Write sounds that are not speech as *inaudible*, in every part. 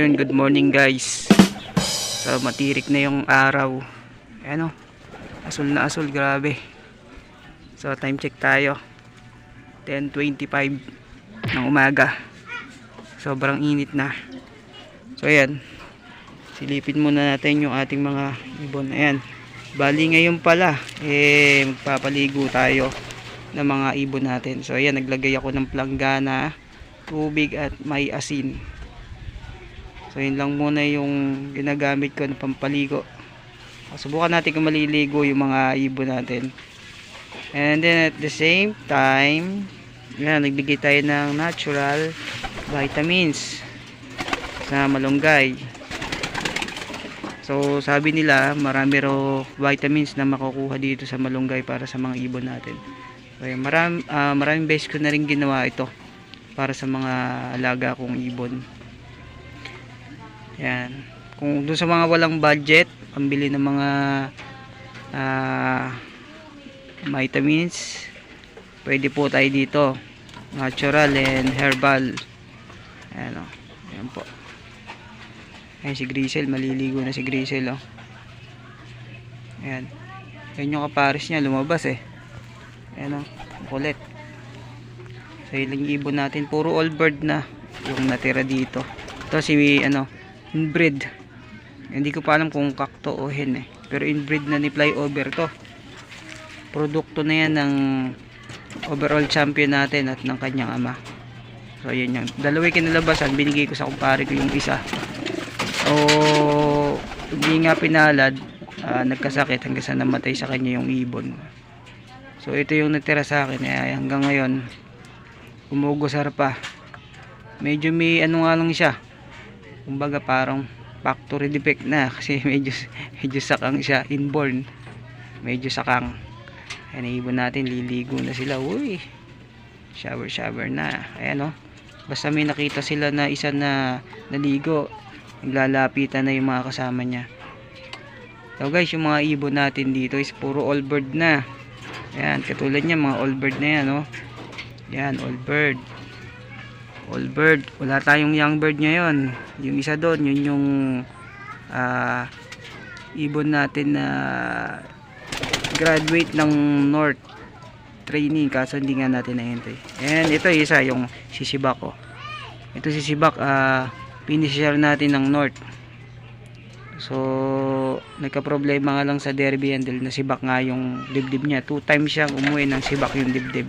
ayun, good morning guys. So, matirik na yung araw. Ayan o. Asul na asul, grabe. So, time check tayo. 10.25 ng umaga. Sobrang init na. So, ayan. Silipin muna natin yung ating mga ibon. Ayan. Bali ngayon pala, eh, magpapaligo tayo ng mga ibon natin. So, ayan, naglagay ako ng planggana, tubig at may asin. So yun lang muna yung ginagamit ko na pampaligo. Subukan natin kung maliligo yung mga ibon natin. And then at the same time, yan, nagbigay tayo ng natural vitamins sa malunggay. So sabi nila marami raw vitamins na makukuha dito sa malunggay para sa mga ibon natin. Yan, maram, ah, maraming beses ko na rin ginawa ito para sa mga alaga kong ibon. Yan. Kung doon sa mga walang budget, pambili ng mga ah, vitamins, pwede po tayo dito. Natural and herbal. Ayan o. Ayan po. Ayan si Grisel. Maliligo na si Grisel o. Ayan. Ayan yung kapares niya. Lumabas eh. Ayan o. Kulit. So yun lang yung ibon natin. Puro all bird na yung natira dito. Ito si ano inbreed. Hindi ko pa alam kung kakto o hen eh. Pero inbreed na ni flyover to. Produkto na yan ng overall champion natin at ng kanyang ama. So yun yan dalawa yung kinalabasan binigay ko sa kumpare ko yung isa. O hindi nga pinalad ah, nagkasakit hanggang sa namatay sa kanya yung ibon. So ito yung natira sa akin. Eh, hanggang ngayon umugosar pa medyo may ano nga lang siya kumbaga parang factory defect na *laughs* kasi medyo medyo sakang siya inborn. Medyo sakang. Ayan ibon natin liligo na sila. Uy! Shower shower na. Ayan o basta may nakita sila na isa na naligo naglalapitan na yung mga kasama niya. So guys yung mga ibon natin dito is puro all bird na. Ayan katulad niya mga all bird na yan o yan all bird all bird. Wala tayong young bird ngayon. Yung isa doon yun yung ah, ibon natin na graduate ng north training kaso hindi nga natin na-entry. And ito isa yung sisibak ko ito sisibak ah finisher natin ng north. So nagka problema nga lang sa derby and na sibak nga yung dibdib niya. Two times siyang umuwi ng sibak yung dibdib.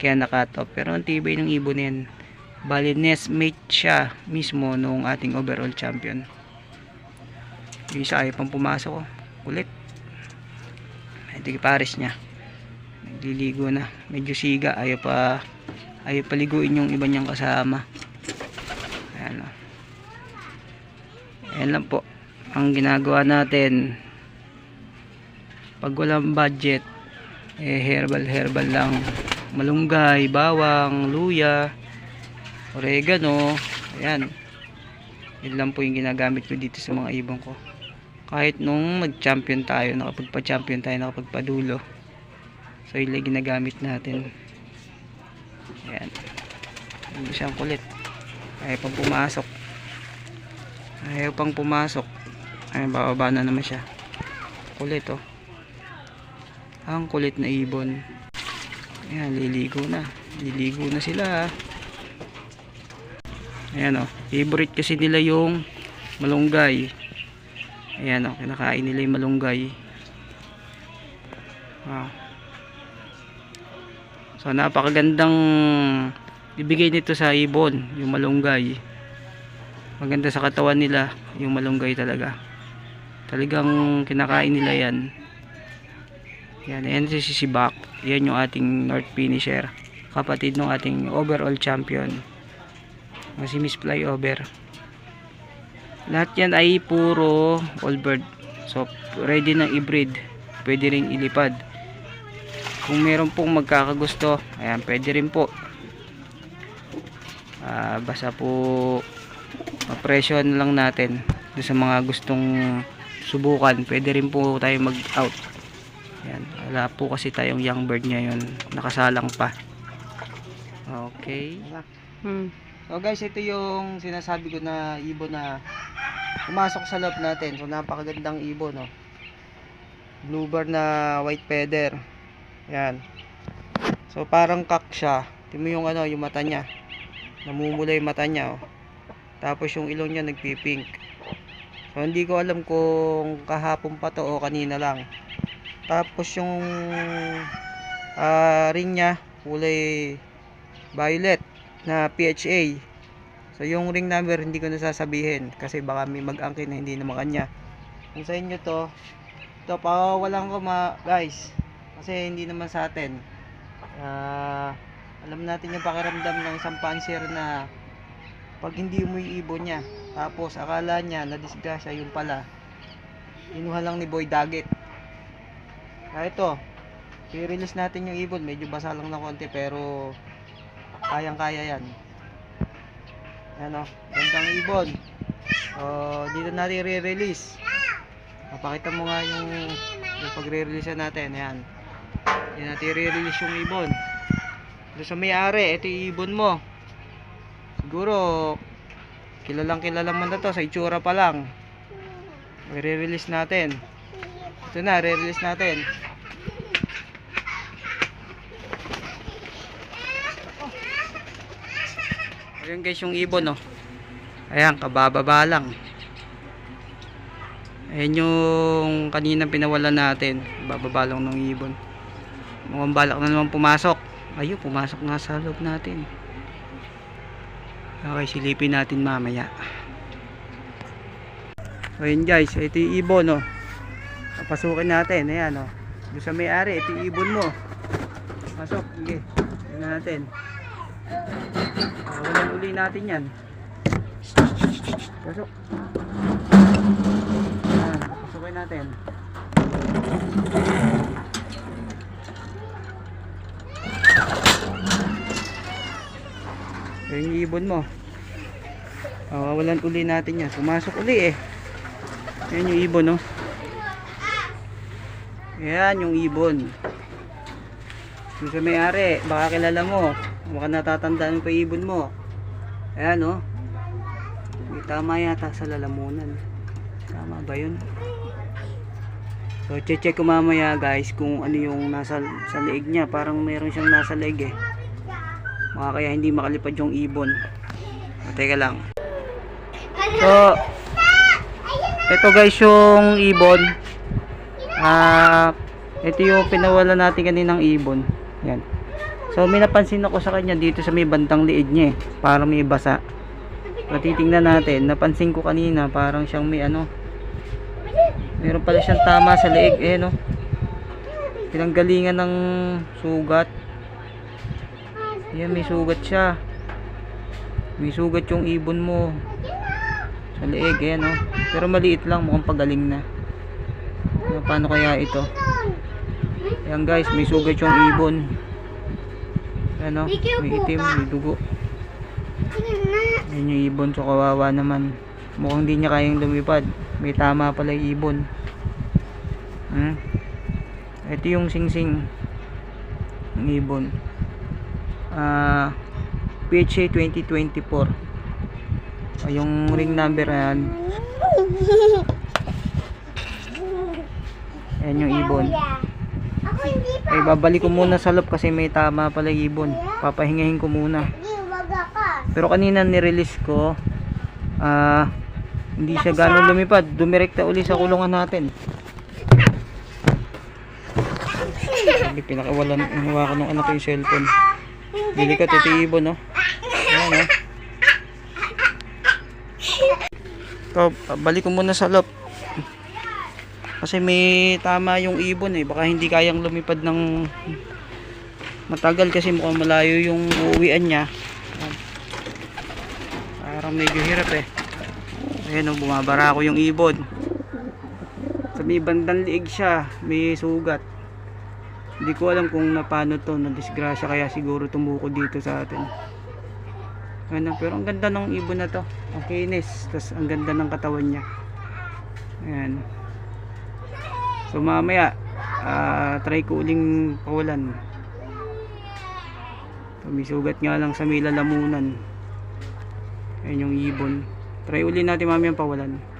Kaya nakatop. Pero ang tibay ng ibon yan bali nestmate siya mismo nung ating overall champion. Yung isa ayaw pang pumasok oh. ulit ito yung pares niya. Nagliligo na. Medyo siga. Ayaw pa ayaw paliguin yung iba niyang kasama. Ayan o ayan lang po ang ginagawa natin. Pag walang budget eh herbal herbal lang. Malunggay, bawang, luya oregano. Ayan. Yun lang po yung ginagamit ko dito sa mga ibon ko. Kahit nung nag champion tayo nakapagpa champion tayo nakapagpadulo. So yun lang ginagamit natin. Ayan. Hindi siyang kulit. Ayaw pang pumasok. Ayaw pang pumasok. Ayan bababa na naman siya. Kulit oh. Ang kulit na ibon. Ayan liligo na. Liligo na sila ah. Ayan o. Favorite kasi nila yung malunggay. Ayan o. Kinakain nila yung malunggay. Wow. So napakagandang ibigay nito sa ibon. Yung malunggay. Maganda sa katawan nila. Yung malunggay talaga. Talagang kinakain nila yan. Yan. Ayan si Sisibak. Yan yung ating North Finisher. Kapatid ng ating overall champion o si Miss Flyover. Lahat yan ay puro all bird. So ready na i-breed. Pwede rin ilipad. Kung meron pong magkakagusto ayan pwede rin po. Ah, basta po ma-presyo lang natin sa mga gustong subukan. Pwede rin po tayo mag out Ayan, wala po kasi tayong young bird ngayon. Nakasalang pa. Okay. Hmm. So guys, ito yung sinasabi ko na ibon na pumasok sa loob natin. So napakagandang ibon, no. Blue bar na white feather. Yan. So parang kak siya. Tingnan mo yung ano, yung mata niya. Namumula yung mata niya, oh. Tapos yung ilong niya nagpipink. So hindi ko alam kung kahapon pa to o kanina lang. Tapos yung ah, ring niya kulay violet na PHA. So yung ring number hindi ko nasasabihin kasi baka may mag-angkin na hindi naman kanya. Kung sa inyo to, to pawawalan ko ma guys kasi hindi naman sa atin. Ah, alam natin yung pakiramdam ng isang pansier na pag hindi mo yung ibon niya tapos akala niya na disgrasya yung pala inuha lang ni Boy Daggett ah ito i-release natin yung ibon medyo basa lang na konti pero kayang kaya yan. Yan o gandang ibon. O dito natin i-release papakita mo nga yung yung pagre-release natin. Yan yan natin i-release yung ibon. Doon sa may-ari ito yung ibon mo. Siguro kilalang kilala mo na to. Sa itsura pa lang. I-release natin. Ito na re-release natin ayun guys yung ibon oh ayan kabababa lang ayan yung kanina pinawalan natin bababa lang ng ibon mukhang balak na naman pumasok ayun pumasok nga sa loob natin Okay, silipin natin mamaya. So guys, ito yung ibon oh. Papasukin natin, ayan oh. Doon sa may-ari, ito yung ibon mo. Pasok, sige. Tingnan natin. Pakawalan uli natin yan. Pasok. Ayan, papasukin natin. Yung ibon mo. Pawawalan uli natin yan. Pumasok uli eh. Yan yung ibon, no? Yan yung ibon. Yung sa may-ari, baka kilala mo. Baka natatandaan yung ibon mo. Ayan, no? May tama yata sa lalamunan. Tama ba yun? So, check ko mamaya guys kung ano yung nasa sa leeg niya. Parang meron siyang nasa leeg eh. Baka kaya hindi makalipad yung ibon. O, teka lang. So, ito guys yung ibon. Ah, ito yung pinawala natin kaninang ibon. Yan. So, may napansin ako sa kanya dito sa may bandang liid niya eh. Parang may basa. So, natin. Napansin ko kanina parang siyang may ano. Meron pala siyang tama sa leeg. Eh, no? Pinanggalingan ng sugat. Yan, may sugat siya. May sugat yung ibon mo. Sa leeg, ayan oh. Pero maliit lang, mukhang pagaling na. Ano, paano kaya ito? Ayan guys, may sugat yung ibon. Ayan oh, may itim, may dugo. Ayan yung ibon, so kawawa naman. Mukhang di niya kayang lumipad. May tama pala yung ibon. Hmm? Ito yung singsing ng ibon. Ah, PHA 2024. O, yung ring number yan. *laughs* Ayan yung ibon. Hindi. Eh, babalik ko muna sa loob kasi may tama pala ibon. Papahingahin ko muna. Hindi. Pero kanina nirelease ko, ah, hindi siya gano'ng lumipad. Dumirekta uli sa kulungan natin. Sabi, pinakawalan, inuwa ko ng anak yung cellphone. Bili ka, titi ibon, no? Ayan, no? Ito, balik ko muna sa loob. Kasi may tama yung ibon eh. Baka hindi kayang lumipad ng matagal kasi mukhang malayo yung uuwian niya. Parang medyo hirap eh. Ayan o, bumabara ako yung ibon. Sa may bandang liig siya, may sugat. Hindi ko alam kung na paano to, na disgrasya kaya siguro tumuko dito sa atin. Ano, pero ang ganda ng ibon na to. Ang kinis, tapos ang ganda ng katawan niya. Ayan. So mamaya, ah, try ko uling pawalan. So, may sugat nga lang sa may lalamunan. Ayun yung ibon. Try uli natin mamaya pawalan.